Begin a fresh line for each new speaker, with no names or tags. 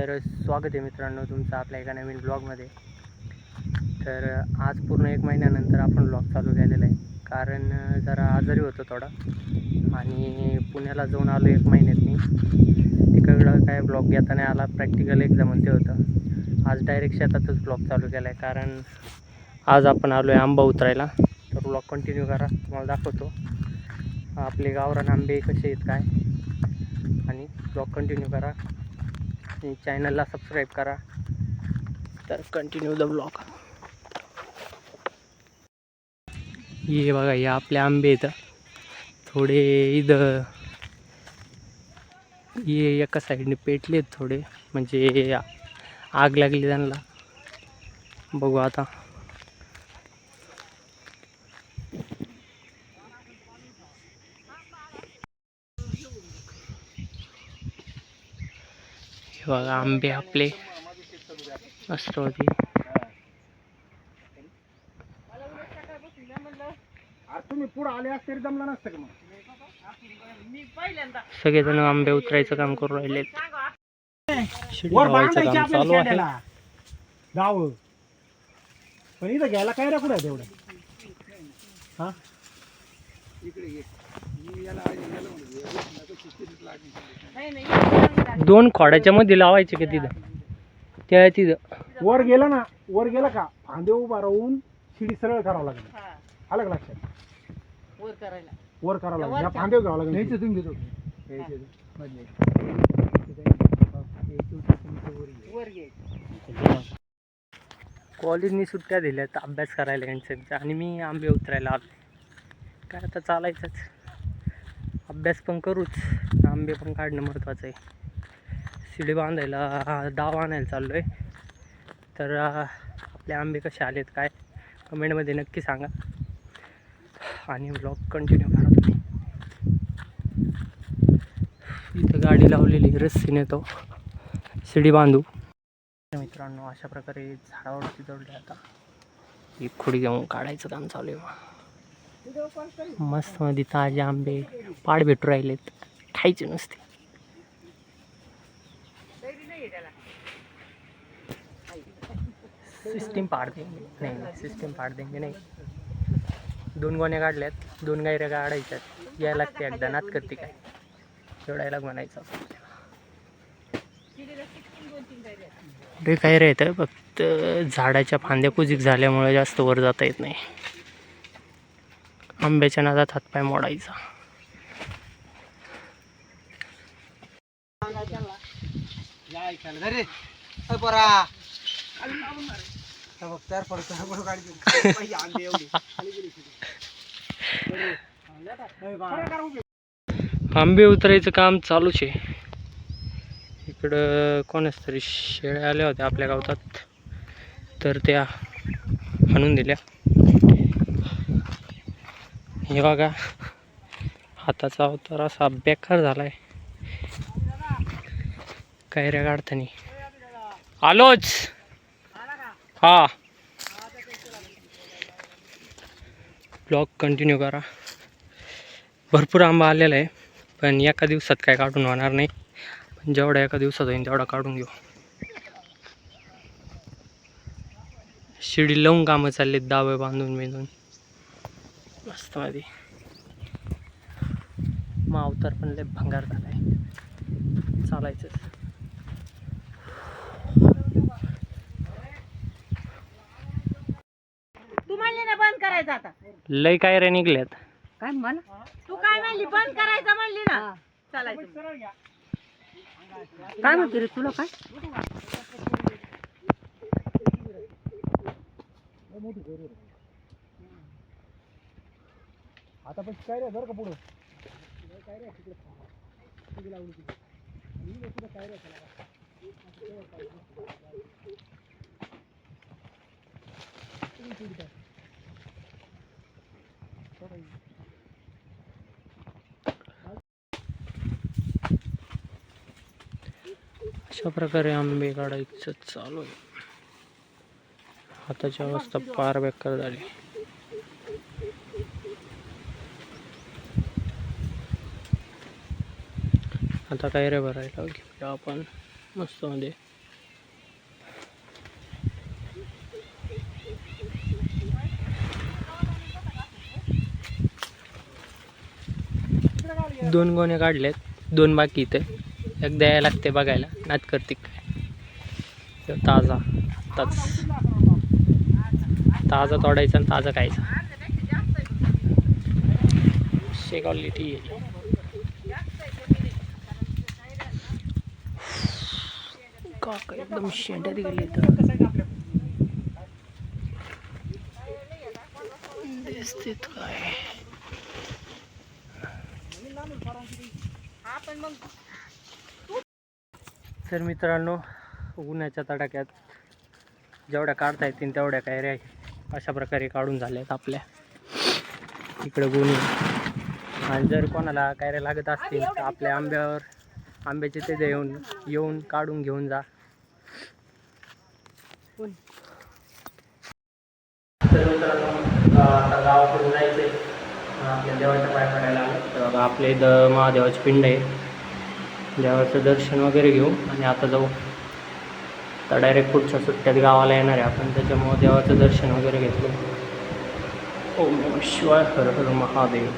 तर स्वागत आहे मित्रांनो तुमचं आपल्या एका नवीन ब्लॉगमध्ये तर आज पूर्ण एक महिन्यानंतर आपण ब्लॉग चालू केलेला आहे. कारण जरा आजारी होतो थोडा. आणि पुण्याला जाऊन आलो एक महिन्यात मी तिकडं काय ब्लॉग घेता नाही आला प्रॅक्टिकल एक्झाम ते होतं. आज डायरेक्ट शेतातच ब्लॉग चालू केला आहे कारण आज आपण आलो आहे आंबा उतरायला. तर ब्लॉग कंटिन्यू करा. तुम्हाला दाखवतो. आपले गावरान आंबे कसे आहेत काय. आणि ब्लॉग कंटिन्यू करा. आणि चॅनलला सबस्क्राईब करा. तर कंटिन्यू द ब्लॉग ये बघा हे आपले आंबे इथं थोडे इथं ये एका साईडने पेटलेत थोडे. म्हणजे आग लागली त्यांना. बघू आता. हे बघा आंबे आपले. मस्त होते. सगळेजण आंबे उतरायचं काम करून राहिले चालू आहे.
पण इथं घ्यायला काय रे कुठे तेवढं? हा?
दोन खोड्याच्या मध्ये लावायचे का तिथं? त्या तिथं.
वर गेलं ना वर गेलं का फांदे उभा राहून शिडी सरळ करावं लागेल. आलं का लक्षात?
वर करायला.
वर करावं लागेल. या फांदे घ्यावं लागेल.
वर घ्यायचं
कॉलेजनी सुट्ट्या दिल्यात अभ्यास करायला यांचं. आणि मी आंबे उतरायला आलो. काय आता चालायचंच. अभ्यास पण करूच. आंबे पण काढणं महत्त्वाचं आहे. शिडी बांधायला डाव आणायला चाललो आहे तर आपले आंबे कसे आलेत काय? कमेंटमध्ये नक्की सांगा. आणि ब्लॉग कंटिन्यू करा तुम्ही. इथं गाडी लावलेली रस्सी नेतो शिडी बांधू. मित्रांनो अशा प्रकारे झाडावरती जोडले आता. एक खोडी घेऊन काढायचं काम चालू आहे मस्त मध्ये ताजे आंबे पाड भेटू राहिलेत. खायचे नुसते. सिस्टीम पाड देंगे. नाही नाही सिस्टीम पाड देंगे नाही. दोन गोण्या काढल्यात दोन गायऱ्या काढायच्यात. यायला लागते एकदा नात करते काय? एवढायला म्हणायचं. रे काय राहतं फक्त झाडाच्या फांद्या कुजिक झाल्यामुळे जास्त वर जाता येत नाही. आंब्याच्या नादात हातपाय मोडायचा. आंबे उतरायचं काम चालूच आहे. इकडं कोणाच तरी शेळ्या आल्या होत्या आपल्या गावतात. तर त्या आणून दिल्या. हे बघा. हाताचा अवतार असा बेकार झालाय. कैऱ्या काढतानी आलोच. हा. ब्लॉग कंटिन्यू करा. भरपूर आंबा आलेला आहे पण एका दिवसात काय काढून होणार नाही. पण जेवढा एका दिवसात होईल तेवढा काढून घेऊ. शिडी लावून कामं चाललीत दावे बांधून बिंधून मस्त मध्ये. मग अवतार पण लय भंगार झालाय. चालायचंच.
तू म्हणली ना बंद करायचं आता.
लय काय रे निघल्यात.
काय म्हणा? तू काय म्हणली बंद करायचं म्हणली ना. चालायचं. काय म्हणते रे तुला काय?
आता पण काय रे जर का पुढं.
अशा प्रकारे आंबे काढायचं चालू आहे. हाताची अवस्था फार बेकार झाली. आता टायरे भरायला घेऊया आपण मस्त मध्ये. दोन गोणे काढलेत दोन बाकी इथे. एक यायला लागते बघायला नाच करते काय. ताजा आत्ताच. ताजा तोडायचा आणि ताजा खायचा. क्वालिटी आहे. काका एकदम शेंडर गेले तर दिसतेत काय? तर मित्रांनो उन्हाच्या तडाक्यात जेवढ्या काढता येतील तेवढ्या कैऱ्या अशा प्रकारे काढून झाल्या आहेत आपल्या. इकडं गुन्हे आणि जर कोणाला कायऱ्या लागत असतील तर आपल्या आंब्यावर आंब्याचे ते येऊन येऊन काढून घेऊन जा. तर मित्रांनो आता गावाकडून जायचं आहे आपल्या देवाच्या पाय पडायला आलं तर बघा आपल्या इथं महादेवाची पिंड आहे. देवाचं दर्शन वगैरे घेऊ आणि आता जाऊ. तर डायरेक्ट पुढच्या सुट्ट्यात गावाला येणार आहे आपण त्याच्यामुळं देवाचं दर्शन वगैरे घेतलं. ओम शिवाय हर हर महादेव.